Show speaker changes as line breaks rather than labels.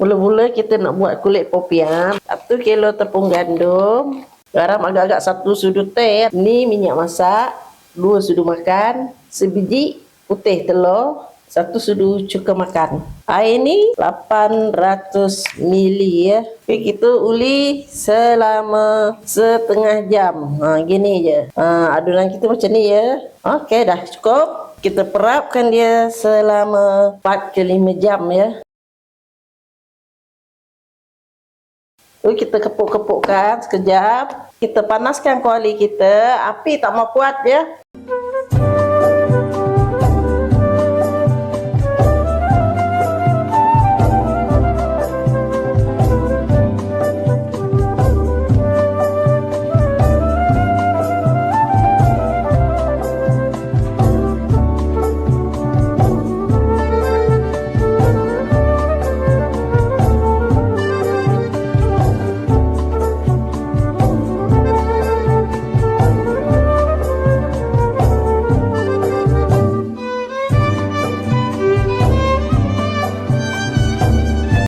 Mula-mula kita nak buat kulit popiah. Satu kilo tepung gandum. Garam agak-agak satu sudu teh. Ni minyak masak. Dua sudu makan. Sebiji putih telur. Satu sudu cuka makan. Air ni 800 mili ya. Okay, kita uli selama setengah jam. Ha, gini je. Ha, adunan kita macam ni ya. Okey dah cukup. Kita perapkan dia selama 4 ke 5 jam ya. Tu kita kepuk-kepukkan sekejap. Kita panaskan kuali kita. Api tak mau kuat ya.